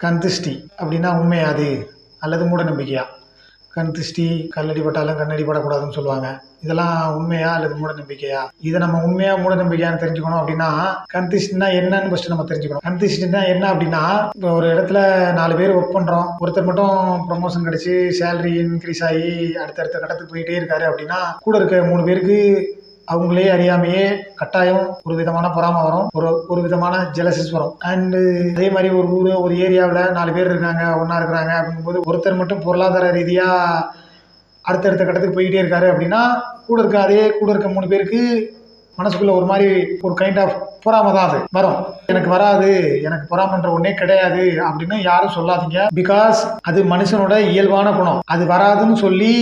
கந்திஷ்டி அப்படின்னா உண்மையா அது அல்லது மூட நம்பிக்கையா கண் திருஷ்டி கல்லடி பட்டாலும் கண்ணடி படக்கூடாதுன்னு சொல்லுவாங்க. இதெல்லாம் உண்மையா அல்லது மூடநம்பிக்கையா? இதை நம்ம உண்மையா மூடநம்பிக்கையான்னு தெரிஞ்சுக்கணும் அப்படின்னா கண் திருஷ்டினா என்னன்னு ஃபஸ்ட்டு நம்ம தெரிஞ்சுக்கணும். கண் திருஷ்டினா என்ன அப்படின்னா இப்போ ஒரு இடத்துல நாலு பேர் ஒர்க் பண்ணுறோம் ஒருத்தர் மட்டும் ப்ரொமோஷன் கிடச்சி சேலரி இன்க்ரீஸ் ஆகி அடுத்தடுத்த கட்டத்துக்கு போயிட்டே இருக்காரு அப்படின்னா கூட இருக்க மூணு பேருக்கு அவங்களே அறியாமையே கட்டாயம் ஒரு விதமான பொறாமை வரும். ஒரு ஒரு விதமான ஜெலசிஸ் வரும். அண்டு அதே மாதிரி ஒரு ஊர் ஒரு ஏரியாவில் நாலு பேர் இருக்காங்க ஒன்றா இருக்கிறாங்க அப்படிங்கும்போது ஒருத்தர் மட்டும் பொருளாதார ரீதியாக அடுத்தடுத்த கட்டத்துக்கு போய்கிட்டே இருக்காரு அப்படின்னா கூட இருக்க அதே கூட இருக்க மூணு பேருக்கு மனசுக்குள்ள ஒரு மாதிரி ஒரு கைண்ட் ஆஃப் பொறாமை தான் அது. வரும். எனக்கு வராது எனக்கு பொறாமன்ற ஒன்றே கிடையாது அப்படின்னு யாரும் சொல்லாதீங்க. பிகாஸ் அது மனுஷனோட இயல்பான குணம். அது வராதுன்னு சொல்லி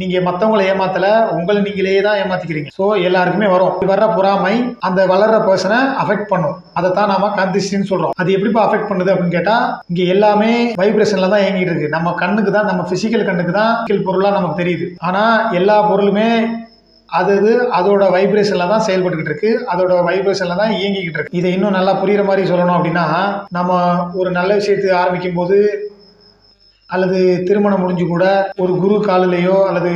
நீங்க மற்றவங்களை ஏமாத்தல உங்களை நீங்களே தான் ஏமாத்திக்கிறீங்க. ஸோ எல்லாருக்குமே வரும். வர்ற பொறாமை அந்த வளர்ற பர்சனை அஃபெக்ட் பண்ணும். அதை தான் நாம கந்திஷ்டின்னு சொல்றோம். அது எப்படிப்பா அஃபெக்ட் பண்ணுது அப்படின்னு கேட்டா இங்க எல்லாமே வைப்ரேஷன்ல தான் இயங்கிட்டு இருக்கு. நம்ம கண்ணுக்கு தான் நம்ம பிசிக்கல் கண்ணுக்கு தான் பொருளா நமக்கு தெரியுது. ஆனா எல்லா பொருளுமே அது அது அதோட வைப்ரேஷனில் தான் செயல்பட்டுக்கிட்டு இருக்கு. அதோட வைப்ரேஷனில் தான் இயங்கிக்கிட்டு இருக்கு. இதை இன்னும் நல்லா புரியுற மாதிரி சொல்லணும் அப்படின்னா நம்ம ஒரு நல்ல விஷயத்தை ஆரம்பிக்கும் போது அல்லது திருமணம் முடிஞ்சு கூட ஒரு குரு காலிலேயோ அல்லது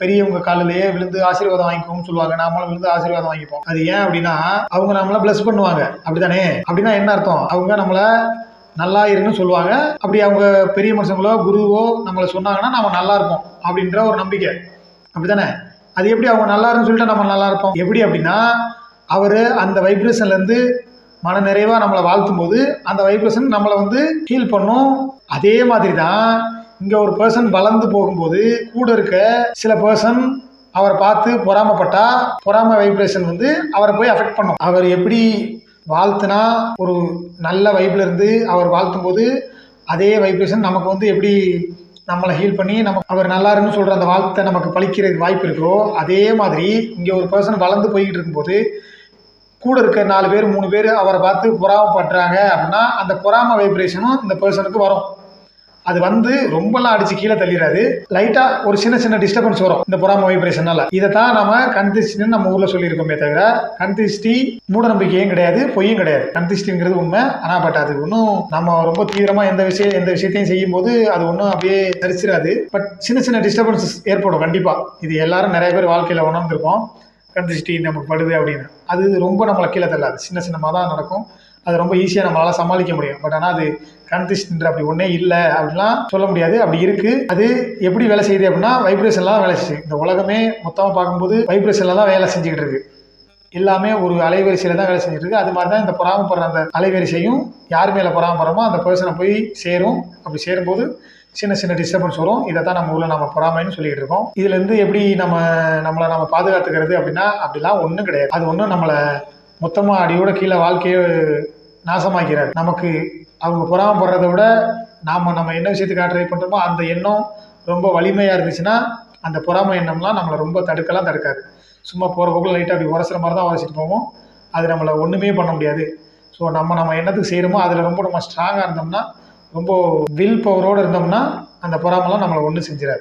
பெரியவங்க காலிலேயோ விழுந்து ஆசீர்வாதம் வாங்கிக்கோன்னு சொல்லுவாங்க. நாமளும் விழுந்து ஆசீர்வாதம் வாங்கிப்போம். அது ஏன் அப்படின்னா அவங்க நம்மளை பிளஸ் பண்ணுவாங்க. அப்படிதானே அப்படின்னா என்ன அர்த்தம்? அவங்க நம்மளை நல்லா இருன்னு சொல்லுவாங்க. அப்படி அவங்க பெரிய மனுஷங்களோ குருவோ நம்மளை சொன்னாங்கன்னா நம்ம நல்லா இருப்போம் அப்படின்ற ஒரு நம்பிக்கை. அப்படிதானே அது எப்படி அவங்க நல்லா இருக்குன்னு சொல்லிட்டு நம்ம நல்லா இருப்போம். எப்படி அப்படின்னா அவர் அந்த வைப்ரேஷன்லேருந்து மன நிறைவாக நம்மளை வாழ்த்தும் போது அந்த வைப்ரேஷன் நம்மளை வந்து ஹீல் பண்ணும். அதே மாதிரி தான் இங்கே ஒரு பர்சன் வளர்ந்து போகும்போது கூட இருக்க சில பர்சன் அவரை பார்த்து பொறாமப்பட்டா பொறாம வைப்ரேஷன் வந்து அவரை போய் அஃபெக்ட் பண்ணும். அவர் எப்படி வாழ்த்துனா ஒரு நல்ல வைப்ல இருந்து அவர் வாழ்த்தும் போது அதே வைப்ரேஷன் நமக்கு வந்து எப்படி நம்மளை ஹீல் பண்ணி நம்ம அவர் நல்லாருன்னு சொல்கிற அந்த வாழ்த்தை நமக்கு பழிக்கிறதுக்கு வாய்ப்பு இருக்கோ அதே மாதிரி இங்கே ஒரு பர்சன் வளர்ந்து போய்கிட்டு இருக்கும்போது கூட இருக்க நாலு பேர் மூணு பேர் அவரை பார்த்து பொறாமப்படுறாங்க அப்படின்னா அந்த பொறாம வைப்ரேஷனும் இந்த பர்சனுக்கு வரும். அது வந்து ரொம்பலாம் அடிச்சு கீழே தள்ளிடாது லைட்டா ஒரு சின்ன சின்ன டிஸ்டர்பன்ஸ் வரும் இந்த பொறாம வைப்ரேஷனால இதை தான் நம்ம கண்திஷ்டின்னு நம்ம ஊர்ல சொல்லியிருக்கோமே தவிர கண்திஷ்டி மூட நம்பிக்கையும் கிடையாது பொய்யும் கிடையாது. கண்திஷ்டிங்கிறது உண்மை. ஆனா பட் அது ஒன்றும் நம்ம ரொம்ப தீவிரமா எந்த விஷயம் எந்த விஷயத்தையும் செய்யும் போது அது ஒன்றும் அப்படியே தரிச்சிடாது பட் சின்ன சின்ன டிஸ்டர்பன்சஸ் ஏற்படும் கண்டிப்பா. இது எல்லாரும் நிறைய பேர் வாழ்க்கையில உணர்ந்திருக்கோம் கண் நமக்கு படுது அப்படின்னு. அது ரொம்ப நம்மளை கீழே தள்ளாது. சின்ன சின்னமாக தான் நடக்கும். அது ரொம்ப ஈஸியாக நம்மளால் சமாளிக்க முடியும். பட் ஆனால் அது கண் அப்படி ஒன்றே இல்லை அப்படிலாம் சொல்ல முடியாது. அப்படி இருக்குது அது எப்படி வேலை செய்யுது அப்படின்னா வைப்ரேஷன்லாம் வேலை செய்யுது. இந்த உலகமே மொத்தமாக பார்க்கும்போது வைப்ரேஷனில் தான் வேலை செஞ்சுக்கிட்டு இருக்குது எல்லாமே ஒரு அலைவரிசையில் தான் வேலை செஞ்சுட்டு இருக்கு. அது மாதிரி தான் இந்த பொறாமப்படுற அந்த அலைவரிசையும் யார் மேலே பொறாமப்படுறோமோ அந்த பர்சனை போய் சேரும். அப்படி சேரும்போது சின்ன சின்ன டிஸ்டர்பன்ஸ் வரும். இதை தான் நம்ம ஊரில் நம்ம பொறாமைன்னு சொல்லிட்டு இருக்கோம். இதுலேருந்து எப்படி நம்ம நம்மளை நம்ம பாதுகாத்துக்கிறது அப்படின்னா அப்படிலாம் ஒன்றும் கிடையாது. அது ஒன்றும் நம்மளை மொத்தமாக அடியோட கீழே வாழ்க்கையை நாசமாக்கிறார். நமக்கு அவங்க பொறாமப்படுறத விட நாம் நம்ம என்ன விஷயத்துக்காக ட்ரை பண்ணுறோமோ அந்த எண்ணம் ரொம்ப வலிமையாக இருந்துச்சுன்னா அந்த பொறாமை எண்ணம்லாம் நம்மளை ரொம்ப தடுக்கலாம் தடுக்காது. சும்மா போகிற போக்கில் லைட்டாக அப்படி உரசுற மாதிரி தான் உரைச்சிட்டு போவோம். அது நம்மளை ஒன்றுமே பண்ண முடியாது. ஸோ நம்ம நம்ம என்னத்துக்கு செய்கிறோமோ அதில் ரொம்ப நம்ம ஸ்ட்ராங்காக இருந்தோம்னா ரொம்ப வில் பவரோடு இருந்தோம்னா அந்த பொறாமலாம் நம்மளை ஒன்றும் செஞ்சிடாது.